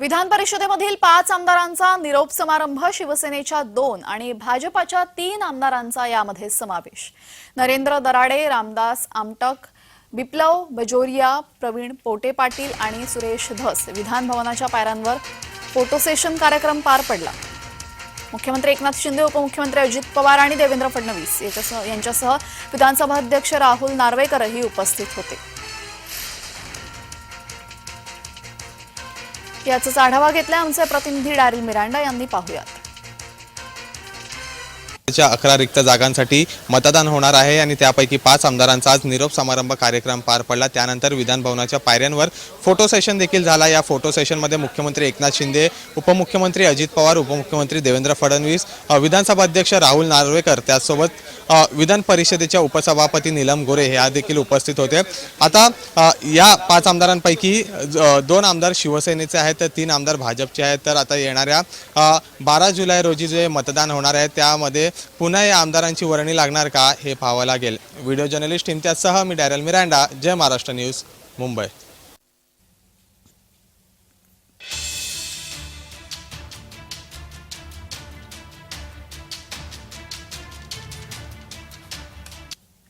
विधान परिषदेमधील पाच आमदारांचा निरोप समारंभ शिवसेनेच्या दोन आणि भाजपाच्या तीन आमदारांचा यामध्ये समावेश. नरेंद्र दराडे रामदास आमटक बिप्लव बजोरिया प्रवीण पोटे पाटील आणि सुरेश धस विधानभवनाच्या पायऱ्यांवर फोटो सेशन कार्यक्रम पार पडला. मुख्यमंत्री एकनाथ शिंदे उपमुख्यमंत्री अजित पवार आणि देवेंद्र फडणवीस याच्यासह यांच्यासह विधानसभा अध्यक्ष राहुल नार्वेकरही उपस्थित होते. याचाच आढावा घेतलाय आमचे प्रतिनिधी डॅरिल मिरांडा यांनी पाहूयात. अकरा रिक्त जागांसाठी मतदान होणार आहे आणि त्यापैकी पाच आमदारांचा आज निरोप समारंभ कार्यक्रम पार पडला. त्यानंतर विधान भवनाच्या पायऱ्यांवर फोटो सेशन देखील झाला. या फोटो सेशनमध्ये मुख्यमंत्री एकनाथ शिंदे उपमुख्यमंत्री अजित पवार उपमुख्यमंत्री देवेंद्र फडणवीस विधानसभा अध्यक्ष राहुल नार्वेकर त्याचसोबत विधान परिषदेच्या उपसभापती नीलम गोरे ह्या देखील उपस्थित होते. आता या पाच आमदारांपैकी ज- दोन आमदार शिवसेनेचे आहेत तर तीन आमदार भाजपचे आहेत. तर आता येणाऱ्या बारा जुलै रोजी जे मतदान होणार आहे त्यामध्ये पुन्हा या आमदारांची वर्णी लागणार का हे पाहावं लागेल. व्हिडिओ जर्नलिस्ट इम्तियाजसह मी Darryl Miranda Jai Maharashtra news Mumbai.